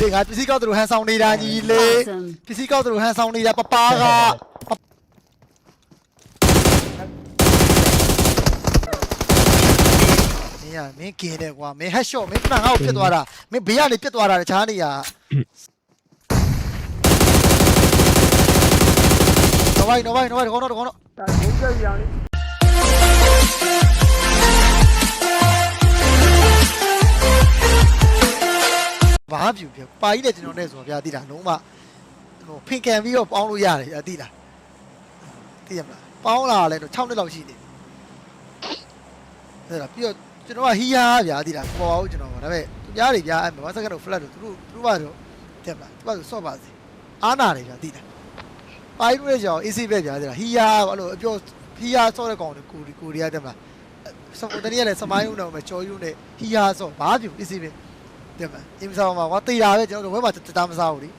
ဒီငါပစ္စည်းကောက်သူတို့ဟန်ဆောင်နေတာညီလေ Awesome. ပစ္စည်းကောက်သူတို့ဟန်ဆောင်နေတာပပါကမင်းရမင်းကင်းတယ်ကွာမင်းဟက်ရှော့မင်းခဏငါ့ကိုပြစ်သွားတာမင်းဘေးကနေပြစ်သွားတာတခြားနေရနော်ဘိုင်နော်ဘိုင်နော်ဘိုင်ကောင်းတော့ကောင်းတော့ဒါဘုံပြည့်ရောင်လေး ဘာပြူပြပါကြီးနဲ့ကျွန်တော်နဲ့ဆိုဗျာတိတာလုံးဝဟိုဖင်ကန်ပြီးတော့ပေါင်းလို့ရတယ်ဗျာတိတာတိရမလားပေါင်းလာလဲတော့6နှစ်လောက်ရှိတယ်အဲ့ဒါပြီးတော့ကျွန်တော်ကဟီးယားဗျာတိတာပေါ်အောင်ကျွန်တော်ကဒါပေမဲ့သူများတွေဗျာအဲ့မစက္ကတော့ flat တို့သူတို့သူတို့ကတော့တက်မလားသူကဆိုဆော့ပါစေအားနာတယ်ဗျာတိတာပါကြီးလို့ကြောင် AC ပဲဗျာတိတာဟီးယားအဲ့လိုအပြောဟီးယားဆော့တဲ့ကောင်ကိုကိုရီးယားတက်မလားစမတနည်းလည်းစမိုင်းဦးတော့မချော်ယူနဲ့ဟီးယားဆော့ဘာပြူ AC ပဲ တယ်မအင်းဆောင်မှာကွာတေးတာပဲကျွန်တော်တို့ဘက်မှာတတာမစားဘူးလေ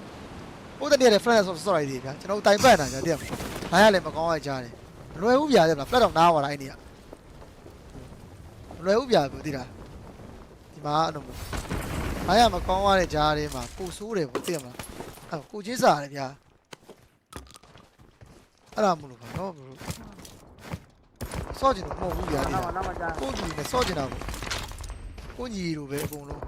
ဟိုတနေ့လည်း friend ဆိုစော်လိုက်သေးဗျာကျွန်တော်တိုင်ပတ်နေတာကြာတယ်မနိုင်ရလည်းမကောင်းရကြတယ်မလွယ်ဘူးဗျာတဲ့မလား flat တော့နားပါလားအဲ့ဒီကမလွယ်ဘူးဗျာကိုသိတာဒီမှာအဲ့လိုနိုင်ရမကောင်းရတဲ့ကြားထဲမှာပူဆိုးတယ်ကိုသိရမလားအဲ့ကိုချင်းစားရတယ်ဗျာအဲ့ဒါမလို့ပါတော့မလို့စော့ကျင်တော့မဟုတ်ဘူးဗျာဒီနားကမနားမကြာကိုကြီးနဲ့စော့ကျင်တာကိုကိုကြီးလိုပဲအကုန်လုံး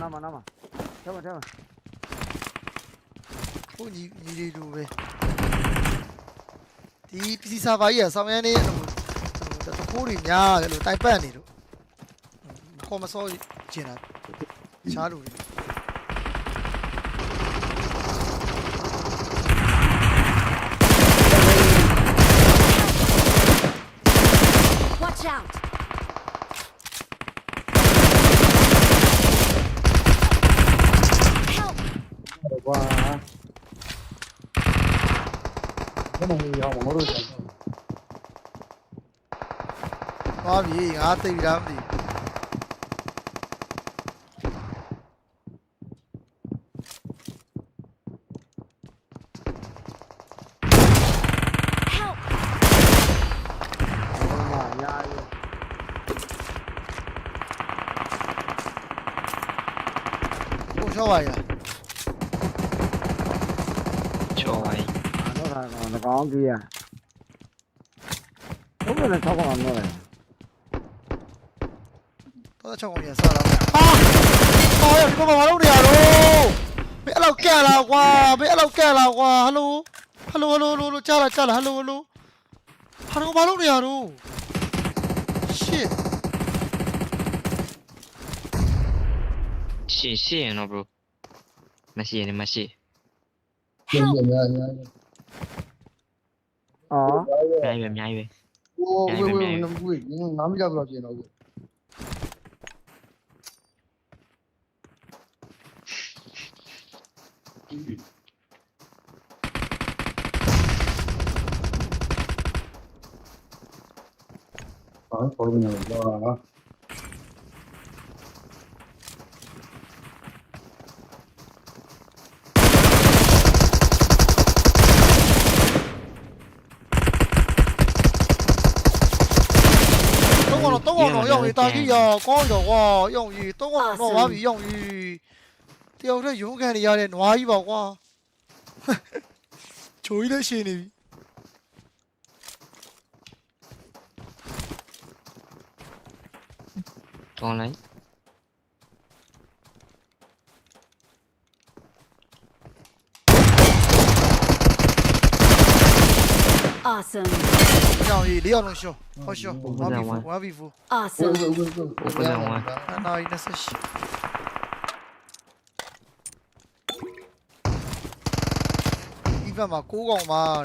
နားမနားမထဲ မှာထဲမှာကိုညီညီလေးလိုပဲဒီ PC server ကြီးကဆောင်းရမ်းနေဟိုတခိုးတွေများတယ်လို့တိုင်ပတ်နေလို့ခေါ်မစောကျင်တာရှားလို့ Watch out. Help. ကွာဘယ်မှာရောမလို့သွားပြီငါသိပြီလားမသိ Help. ဟိုမှာညာရီဘူးကိုချောပါရ ချော်ပါ යි တော့ တာငကောင်းကြီးရဘုံလည်းဆောက်ကောင်တော့လေတော့ချောင်းကောင်ရစားလာဟာဟာရဒီမှာမလုပ်နေရတော့မင်းအဲ့လောက်ကဲလာကွာမင်းအဲ့လောက်ကဲလာကွာဟယ်လိုဟယ်လိုဟယ်လိုဟယ်လိုကြားလာကြားလာဟယ်လိုဟယ်လိုဟာတော့မလုပ်နေရတော့ shit ရှေ့ရှေ့ရင်တော့ bro မရှိရင်လည်းမရှိ Help. အော် အများကြီးပဲအများကြီးပဲ โอ้เว้ยเว้ยน้ำกุ้ยน้ำไม่จับเราပြင်တော့ကို ဘာပေါ်နေလဲကွာ 东 你大ကြီးရောကောင်းရောကွာယုံကြီးတုံးအောင်တော့ဝါပြီယုံကြီးတယောက်တည်းရုံးကန်နေရတဲ့နွားကြီးပါကွာချိုးကြီးလည်းရှင်နေပြီတွန်းလိုက် Awesome. 用于李耀龙兄，好兄，我比夫，我比夫， ဝေ Awesome. ဝေဝေဝေ 那一那是西。一般嘛，古港嘛，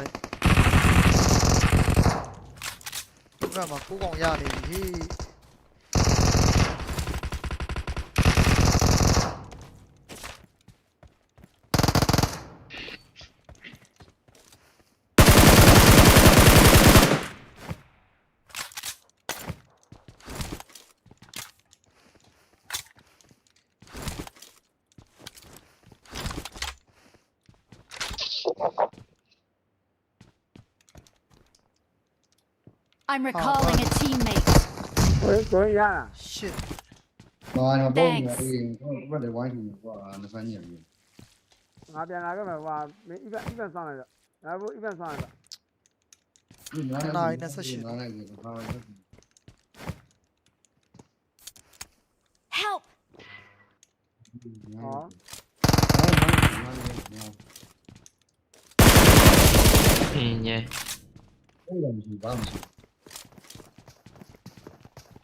一般嘛，古港压 I'm recalling a teammate. ကိုယ်ကိုယ်ရတာ shit ဘာတော့ပုံနေတယ်ဘယ်လိုဝိုင်းနေကွာမစမ်းညက်ဘူးငါပြန်လာခဲ့မယ်ဟွာမင်း event event ဆောင်လိုက်တော့ငါဘူး event ဆောင်လိုက်တော့နားလိုက်တယ်ဟာ Help! ဟောအင်းရဲ့အဲ့ဒါမရှိဘာမှမရှိ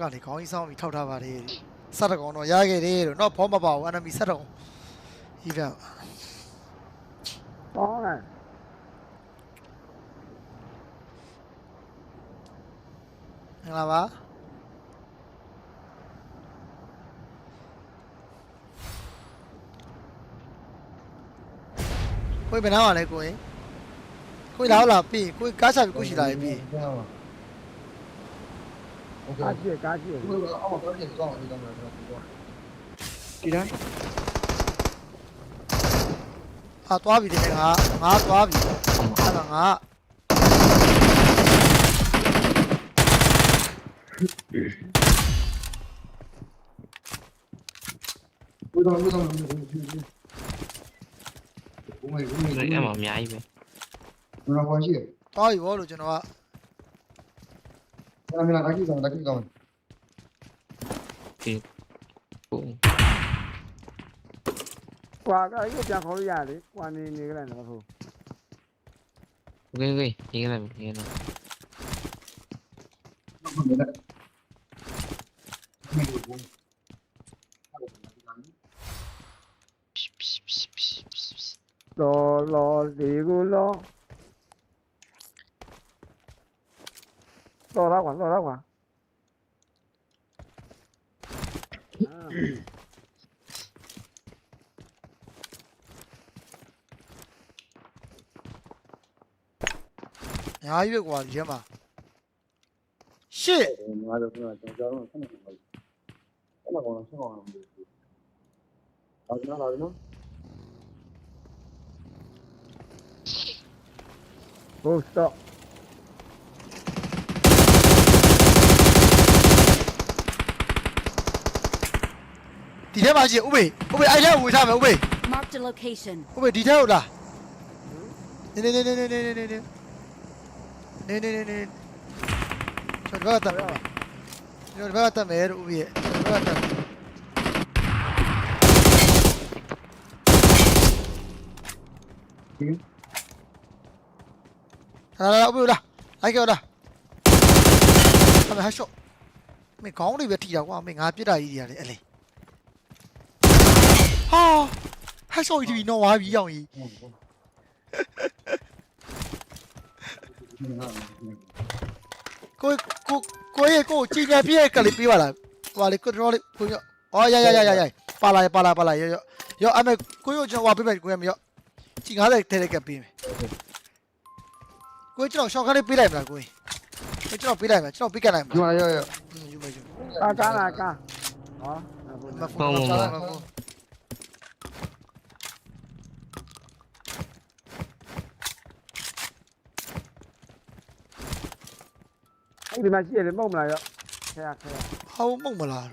ကနေဘက်ကနေခေါင်းကြီးဆောင်ပြီးထောက်ထားပါတယ်စက်တကောင်တော့ရခဲ့တယ်လို့တော့ဖောမပါဘူး enemy စက်တကောင် event ပေါင်းလိုက်မင်္ဂလာပါကိုယ်ဘယ်နားမှာလဲကိုယ်ကိုယ်လာလာပြီကိုယ်ကားချပြီကိုယ်ရှိလာပြီ ဟုတ်ကားကဲ့ရှိတယ်ကားရှိတယ်ဒီလိုအောက်တော့ပြန်သွားအောင်လုပ်တော့မယ်ကျွန်တော်ပြောတာဒီတိုင်းဟာသွားပြီတဲ့ငါငါသွားပြီအဲ့ဒါငါဘယ်တော့ဘယ်တော့ဘယ်တော့ဘယ်မှာဘယ်မှာအဲ့မှာအများကြီးပဲကျွန်တော်ပေါ်ရှိတယ်သွားပြီဗောလို့ကျွန်တော်က Milan, Milan, rakip zaman, rakip zaman. thì cũng กว่าก็ไอ้พวกยาเขาอยาเลยกว่านี่นี่ก็ได้นะครับผม ghê ghê thế này thế này Psh, psh, psh, psh, psh, psh. รอรอสีกูรอ 坐哪块？坐哪块？啊！越过越嘛？是。先吧。是，哪里呢？哪里呢？哦，到。 ဒီထဲမှာရှိဥပေဥပေအဲ့ထဲကိုဝေထားမယ်ဥပေ Marked a location. ဥပေဒီထဲကိုလာနေနေနေနေနေနေနေနေနေနေနေနေကျွန်တော်ကတတ်မယ်ကျွန်တော်ကတတ်မယ်ဥပေကျွန်တော်ကတတ်မယ်လာလာဥပေလာလိုက်ကြောလာအမေဟာရှော့မင်းခေါင်းတွေပဲထိတာကွာမင်းငါပြစ်တာကြီးတွေရတယ်အဲ့လေ ဟာဟက်ဆော့ကြီးဒီနော်ဝါပြီရောက်ကြီးကိုကိုကိုရေကိုကြီးညာပြည့်ကလေးပေးပါလားဟွာလေကိုတော်လေးကိုရအော်ရရရရရပါလာပါလာပါလာရရရအမေကိုရကျွန်တော်ဝါပေးမယ်ကိုရမရကြီး90ထဲထဲကပေးမယ်ကိုကျွန်တော်ရှော့ခါလေးပေးလိုက်မလားကိုကိုကျွန်တော်ပေးလိုက်မယ်ကျွန်တော်ပေးကလိုက်မှာကျွာရရယူမယ်ယူကားကားလာကားဟောဟုတ်မဖုန်းမဖုန်းမဖုန်း အဲ့ဒီမှာရှိရတယ်မဟုတ်မလားရောခဲရခဲရဟောမုံမလား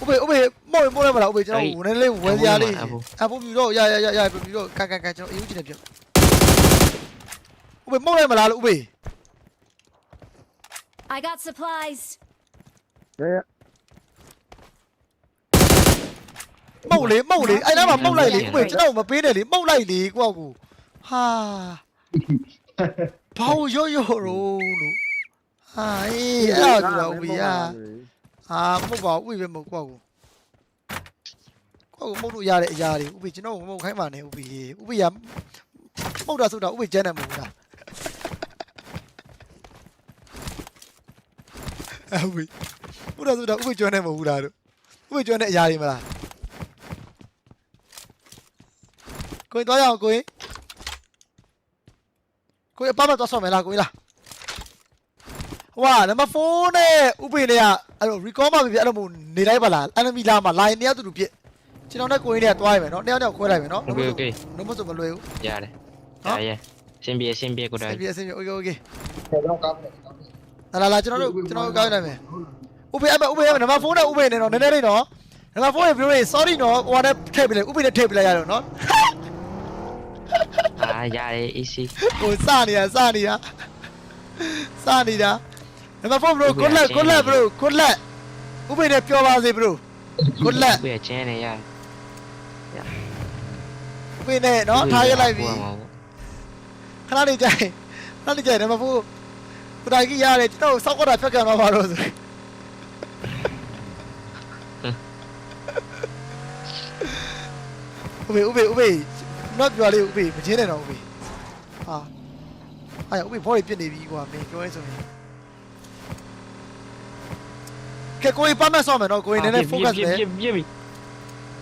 ဥပေဥပေမော်မော်လည်းမလားဥပေကျွန်တော်ဝင်နေလေးဝယ်စရာလေးအဖိုးမြူတော့ရရရရပြမြူတော့ကန်ကန်ကန်ကျွန်တော်အယူချင်တယ်ပြဥပေမော်လည်းမလားလို့ဥပေ I got supplies. ရဲမော်လေမော်လေအဲ့ဒါမှမော်လိုက်လေဥပေကျွန်တော်မပေးနဲ့လေမော်လိုက်လေကိုယ့်ကူဟာ ဘာရော့ရော့ရောလို့ဟာအေးအဲ့ဒါကဥပေอ่ะဟာမဟုတ်ပါဘူးဥပေပဲမဟုတ်ကိုယ့်ကူကိုယ့်ကူမုတ်လို့ရတဲ့အရာတွေဥပေကျွန်တော်မုတ်ခိုင်းပါနဲ့ဥပေဥပေရမုတ်တာဆိုတာဥပေကျန်းတယ်မဟုတ်လားဟုတ်ပြီဘုရားဆိုတာဥပကျွမ်းနေမဟုတ်ဘူးလားတို့ဥပကျွမ်းတဲ့အရာတွေမလားကိုရင်သွားရအောင်ကိုရင် ကိုရင်အပမသွားဆော့မယ်လားကိုရင်လားဟွာနံပါတ်4နဲ့ဥပိနဲ့ကအဲ့လို recall မှာပြပြအဲ့လိုမျိုးနေလိုက်ပါလား enemy လာမှာ line တယောက်တူတူပြစ်ကျွန်တော်နဲ့ကိုရင်နဲ့သွားရမယ်နော်တယောက်တယောက်ခွဲလိုက်မယ်နော် โอเคโอเค လုံးမစုံမလွယ်ဘူး ရတယ် နော် ရရအရှင်ပြေအရှင်ပြေကို အ တို ဆ င် င်ပြေအဆင်ပြေ okay okay ကျွန်တော်ကားတယ်ကားတယ် လာလာလာကျွန်တော်တို့ကျွန်တော်တို့ကောင်းနေမယ်ဥပိအဲ့မဥပိအဲ့နံပါတ်4နဲ့ဥပိနဲ့တော့နည်းနည်းလေးနော်နံပါတ်4ရဲ့ video လေး sorry နော်ဟိုကနဲ့ထည့်ပေးလိုက်ဥပိနဲ့ထည့်ပေးလိုက်ရတော့နော် အာ ရတယ် easy ဟိုစနေတာစနေတာစနေတာနံပါတ်4 bro good luck good luck bro good luck ဥပိနဲ့ပြောပါစေ bro good luck ပြည့်ချင်းနေရဥပိနဲ့နော်ထားရလိုက်ပြီခဏလေးကြာရင်ခဏလေးကြာရင်နံပါတ်4ကိုတိုင်ကြီးရတယ်ကျွန်တော်စောက်ကြတာဖြတ်ကန်သွားပါတော့ဆိုဥပိဥပိဥပိ နတ်ပြွာလေးကိုဥပိမချင်းနဲ့တော့ဥပိဟာအဲ့ဥပိဖော်ရီပြစ်နေပြီကွာမင်းပြောရဲဆိုရင်ကဲကိုရီပါမတ်ဆော့မယ်နော်ကိုရီနည်းနည်း focus လဲပြစ်ပြစ်ပြီ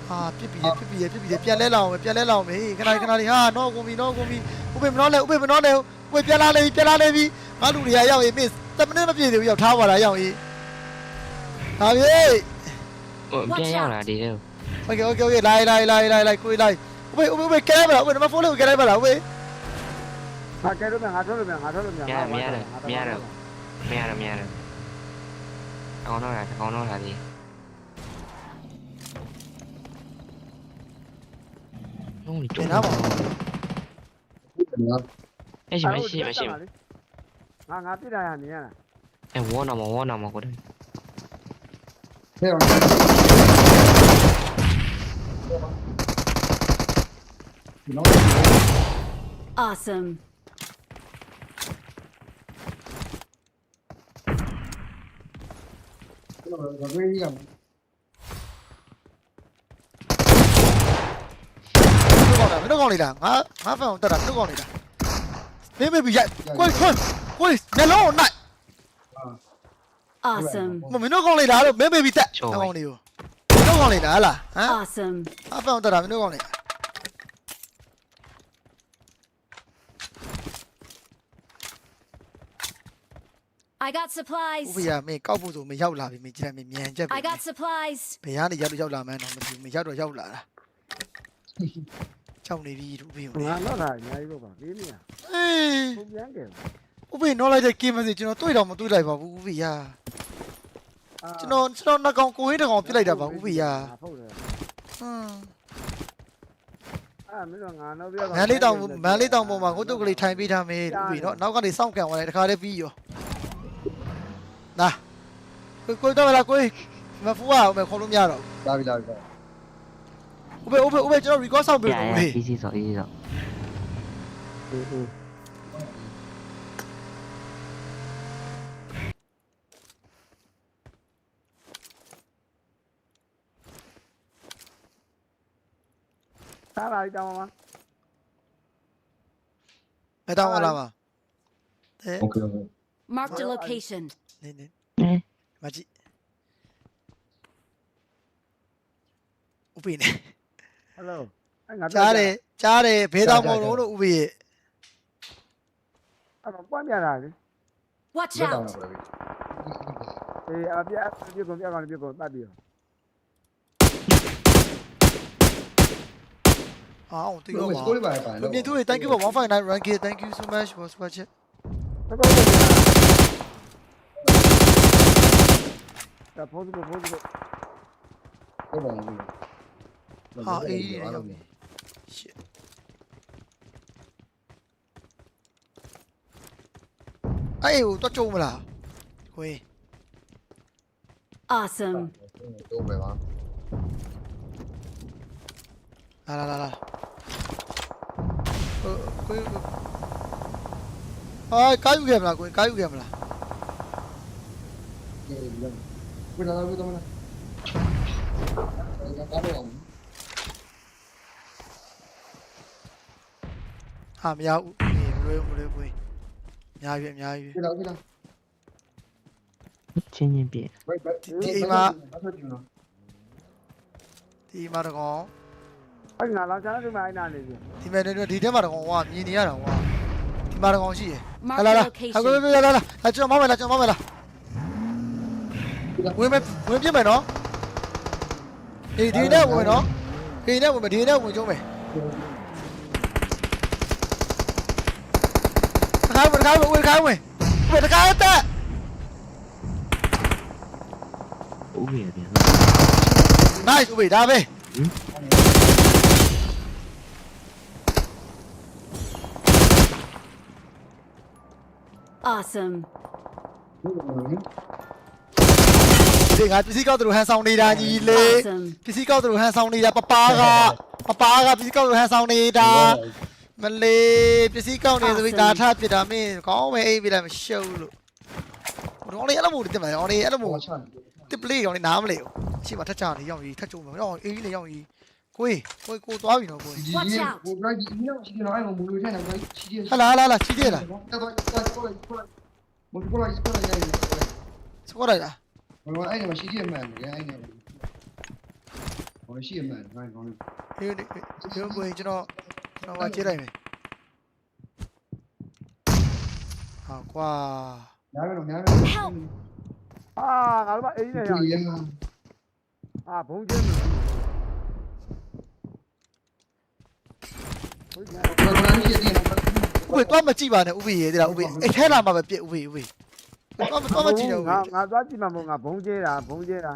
ဟာပြစ်ပြီပြစ်ပြီပြစ်ပြီပြန်လဲလာအောင်ပြန်လဲလာအောင်မေးခဏခဏလေးဟာနော်ကုန်ပြီနော်ကုန်ပြီဥပိမနော်လဲဥပိမနော်လဲဥပိပြန်လာလေပြန်လာလေပြီငါလူတွေကရောက်ရင်မင်း10မိနစ်မပြည့်သေးဘူးရောက်ထားပါလားရောက်ရင်ဟာပြေဟိုပြန်ရောက်လာဒီတော့ OK OK OK 来来来来来，过来。 เคလိုက်လိုက်လိုက်လိုက်လိုက်ကိုကြီးလိုက်ဥပိဥပိဥပိကဲမလားဥပိနံပါတ်4လေးကိုကဲလိုက်ပါလားဥပိငါကဲတော့ငါထွက်လို့မြန်ငါထွက်လို့မြန်မရမရတ ယ်မရတယ်မရတယ်မရတယ်အောင်တော့လားအောင်တော့လားဒီဟုတ်ပြီနေတော့နားပါအဲ့ရှိမရှိမရှိငါငါပြစ်တာရနေရလားအဲ့ဝေါ်နာမဝေါ်နာမကိုတိုင်ဟဲ့နော် Awesome. ကျွန်တော်ကပြေးရမယ်တို့ကောင်းတာမင်းတို့ကောင်းနေတာငါငါဖန်အောင်တက်တာမင်းတို့ကောင်းနေတာမင်းမေပြီရိုက်ကိုကြီးခွန်းကိုကြီးနှလုံးနိုင် Awesome. မင်းတို့ကောင်းနေတာလို့မင်းမေပြီတက်ကောင်းနေရောမင်းတို့ကောင်းနေတာဟလားဟမ် Awesome. အဖေအောင်တက်တာမင်းတို့ကောင်းနေတာ I got ဥ supplies. ပ္ပယမင်းကောက်ဖို့ဆိုမင်းရောက်လာပြီမင်းကြည့်လိုက်မင်းမြန်ချက်ပြီ I got supplies. ဘယ်ကနေရောက်တော့ရောက်လာမှန်းတော့မသိဘူးမင်းရောက်တော့ရောက်လာတာချောင်းနေပြီဥပ္ပယငါတော့လာအများကြီးတော့ပါပြေးနေရအေးပုံပြန်ကဲဥပ္ပယနော်လိုက်တဲ့ကင်းမစီကျွန်တော်တွေ့တော့မတွေ့လိုက်ပါဘူးဥပ္ပယကျွန်တော်ကျွန်တော်နှကောင်ကိုဟင်းတကောင်ပြစ်လိုက်တာပါဥပ္ပယဟုတ်တယ်ဟမ်အာမင်းတို့ငါနောက်ပြတော့မန်လေးတောင်မန်လေးတောင်ပေါ်မှာကိုတုတ်ကလေးထိုင်ပေးထားမယ်ဥပ္ပယနော်နောက်ကနေစောင့်ကန်သွားတယ်တခါတည်းပြီးရော Nah. Cúi, cúi, tao là cúi. Mà Phú à, mày không đúng nhà rồi. Đã bị đã bị. Ube, ube, ube, cho nó record xong rồi. Dạ, dạ, easy rồi, easy rồi. Ừ, ừ. Tá lá então, mamá. Vai dar uma lá, mamá. É. Okay, okay. Marked a location. နေနေဟမ်မကြည့်ဥပ္ပယနဲ့ဟယ်လိုအဲ့ငါကြားတယ်ကြားတယ်ဘဲတောင်မောင်လုံးလို့ဥပ္ပယအဲ့တော့ပွားပြတာလေ Watch လက်တောင်း out. လာပြီအေးအပြက်ပြက်ကုန်ပြက်ကောင်ပြက်ကုန်တတ်ပြီးတော့အော်တူရောကိုပါစကိုလေးပါပါလူမြင့်သူတွေ thank you for 159 rank here thank you so much for watch it တော့တော့ဒါဖိုးစုဖိုးစုဟုတ်ပါဘူးဟာအေးရောက်ပြီ shit အဲ့ဟိုတော့ကြုံ မလားခွေး Awesome. တော့ပဲပါလာလာလာလာဟိုခွေးအာကားယူခဲ့မလားခွေးကားယူခဲ့မလားဘယ်လာလို့တော့မလားကားတော့အောင်ဟာမရဘူးအေးမလွယ်ဘူးမ လွယ်ဘူးခွေးအများကြီးပဲအများကြီးပဲဘယ်လာဘယ်လာချင်းချင်းပြည့်ဘယ်ဘယ်ဒီအိမ်မှာဘာဖြစ်နေလဲဒီမှာတကောင်အဲ့ငါလောင်ချားဒီမှာအဲ့နာနေပြီဒီမဲ့ဒီထဲမှာတကောင်ဟွာမြင်နေရတာဟွာဒီမှာတကောင်ရှိရယ် Mark လာလာ the လာဟာ location. ကိုလာလာလာလာကျွန်တော်မောင်းမယ်လားကျွန်တော်မောင်းမယ်လား ဝင်မယ်ဝင်ပြစ်မယ်နော်ဒီဒီနဲ့ဝင်နော်ဒီနဲ့ဝင်မယ်ဒီနဲ့ဝင်ကျုံးမယ်တခါဝင်တခါဝင်ဝင် တခါဝင်ဝင်တခါတက်ဥပ္ပေပြန် nice ဝေးဒါပဲ Awesome. ဒီငါပစ္စည်းကောက်သူတို့ဟန်ဆောင်နေတာညီလေး Awesome. ပစ္စည်းကောက်သူတို့ဟန်ဆောင်နေတာပပားကပပားကပစ္စည်းကောက်သူတို့ဟန်ဆောင်နေတာမလေးပစ္စည်းကောက်နေဆိုပြီးဒါထပြစ်တာမင်းကောင်းမယ်အိပ်ပြလိုက်မရှုပ်လို့တော့လေအဲ့လိုမျိုးတင်မှာရောလေအဲ့လိုမျိုးဘာချမ်းတစ်ပလေးရောလေနားမလဲဘူးအရှိမထက်ချနေရောက်ကြီးထက်ကြုံမယ်ရောအေးကြီးလေရောက်ကြီးကိုယ်ကိုယ်ကိုသွားပြီနော်ကိုယ်ဒီဒီကိုဘရိုက်ဒီမြောက်ရှိနေတော့အဲ့မမူလို့ထဲနေဘရိုက်ရှိတယ်ဟလာလာလာချီးသေးလားတော်တော်တော်တော်မူကိုလိုက်ကိုလိုက်ရတယ်စကောလိုက်လား ဘယ်လိုအဲ့ဒီမှာရှိတယ်မှန်တယ်အဲ့ဒီဘာရှိရမှန်ဘာကောင်းလဲဒီဒီကိုယ်ကျွန်တော်ကျွန်တော်ကကြေးလိုက်မယ်ဟာကွာညားတော့ညားတော့ Help! အာငါတို့ကအိမ်နေရဒီရအာဘုံကျင်းနေဘုံကျင်းဘာကောင်းရှိတယ်နော်ဥပေတော့မကြည့်ပါနဲ့ဥပေရေတဲ့လားဥပေအဲ့ထဲလာမှာပဲပြစ်ဥပေဥပေတော့ တော့မကြည့်တော့ငါငါသွားကြည့်မှာမဟုတ်ငါဘုံကျဲတာဘုံကျဲတာ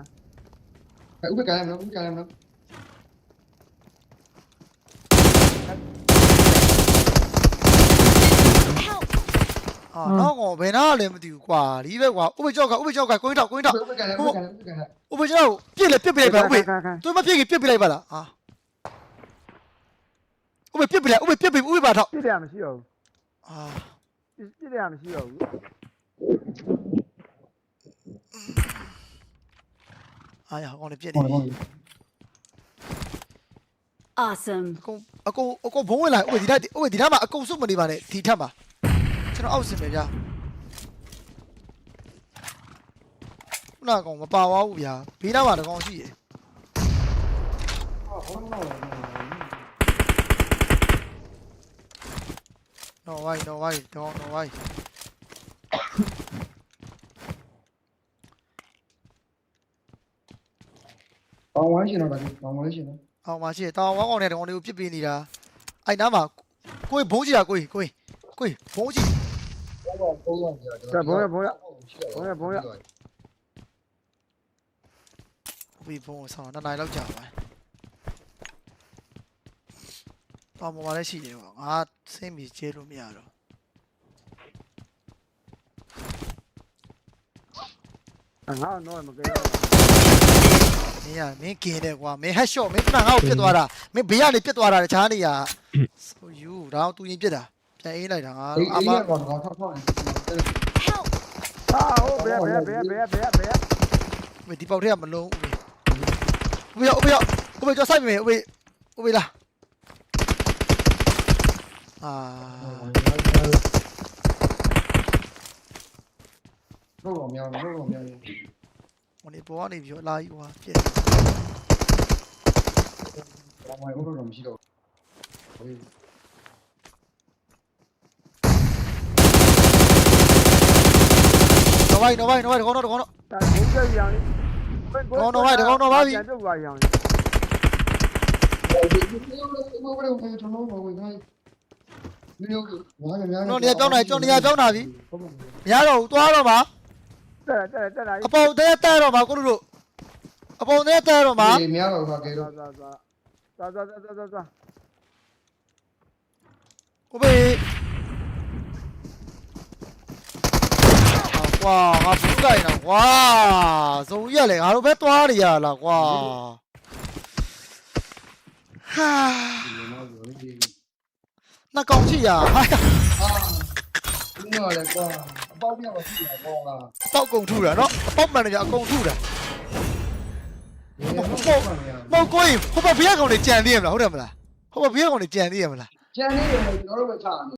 ဥပကလည်းနော်ဥပကလည်းနော် Help! ဟာတော့ကောဘယ်နာလဲမသိဘူးကွာဒီပဲကွာဥပေကြောက်ကဥပေကြောက်ကကိုင်းတော့ကိုင်းတော့ဥပကလည်းဥပကလည်းဥပကလည်းဥပေကြောက်ပြစ်လေပြစ်ပြလိုက်ပါဥပေခံခံသူမပြစ်ခင်ပြစ်ပြလိုက်ပါလားဟာဥပေပြစ်ပြလိုက်ဥပေပြစ်ပြဥပေပါတော့ပြစ်တယ်မရှိတော့ဘူးအာပြစ်တယ်မရှိတော့ဘူး အားရဟောင်းနေပြစ်ဟောနေဟော Awesome. အကုန်အကုန်အကုန်ဘုံဝင်လာဥပေဒီတိုင်းဥပေဒီတိုင်းမှာအကုန်စုမနေပါနဲ့ဒီထက်မှာကျွန်တော်အောက်စင်ပဲဗျာခုနကောင်မပါသွားဘူးဗျာဘေးနားမှာတကောင်ရှိရယ်ဟောနော်ဝိုင်းနော်ဝိုင်းတော့နော်ဝိုင်း ကောင်းဝိုင်းရှင်တော့ကောင်းဝိုင်းရှင်နော်အောင်မရှိတောင်ဝေါကောင်တဲ့ကောင်တွေကိုပြစ်ပေးနေတာအဲ့နားမှာကိုယ်ဘုံကြီးอ่ะကိုယ်ကိုယ်ကိုယ်ဘုံကြီးဘောဘောဘောဘောကြာဘုံရဘုံရဘုံရဘုံရဝီဘုံဆောင်နှစ်နိုင်လောက်ကြာပါတောင်ပေါ်မှာလည်းရှိတယ်ပေါ့ငါဆင်းပြီးကျဲလို့မရတော့ငါတော့မကဲတော့မ င်းရမင်းကင်းတယ်ကွာမင်းဟက်ရှော့မင်းကငါ့ကိုပြစ်သွားတာမင်းဘေးကနေပြစ်သွားတာတခြားနေရဆိုယူတော့သူရင်ပြစ်တာပြန်အေးလိုက်တာငါအေးအအေးမကောင်းကောင်းထောက်ထောက် Help! ဟာဟိုဘယ်ဘယ်ဘယ်ဘယ်ဘယ်ဘယ်ဝေဒီပေါက်ထက်ကမလုံးဦးဥပယဥပယဥပယကြောက်ဆိုင်မယ်ဥပဥပလာအာတော့တော့မြောင်းတော့တော့မြောင်း ဟိုနေပေါ်ကနေပြီးတော့လာယူဟာပြစ်ကောင်းဝိုင်းတော့တော့မရှိတော့ဟေးနော်ဘိုင်းနော်ဘိုင်းနော်ဘိုင်းကောင်းတော့ကောင်းတော့ဒါဘုံကျဲရောင်ပြန်ပြုတ်သွားရောင်ဒီလိုလိုဘယ်လိုဘယ်ကျွန်တော်ဘာဝင်ခိုင်းဒီလိုဘာလဲများနော်နေရာပြောင်းနေကျွန်တော်နေရာပြောင်းတာပြီမရတော့ဘူးသွားတော့မှာ တက်တက်တက်လာအပေါ်တဲတဲတော့မှာကိုလူတို့အပေါ်တဲတဲတော့မှာဒီများတော့ခါကဲသွားတော့သွားသွားသွားသွားသွားသွားသွားကိုဘေးကွာငါဘူးကိုင်တော့ကွာဇုံကြီးရလေငါတို့ပဲသွားနေရလားကွာဟာဒီလိုမျိုးဒီနှကောင်ချစ်ရဟာအာဒီတော့လေကွာအ ပေါက်ပြပါရှိတာပေါ့လားအပေါက်ကုန်ထုတာနော်အပေါက်မှန်တယ်အကုန်ထုတာဒီလိုပေါ့ပါများမဟုတ်ကိုကြီးဟိုဘဘေးကောင်တွေကြံသေးရမလားဟုတ်တယ်မလားဟိုဘဘေးကောင်တွေကြံသေးရမလားကျန်နေတယ်ကျွန်တော်တို့ပဲချာနေ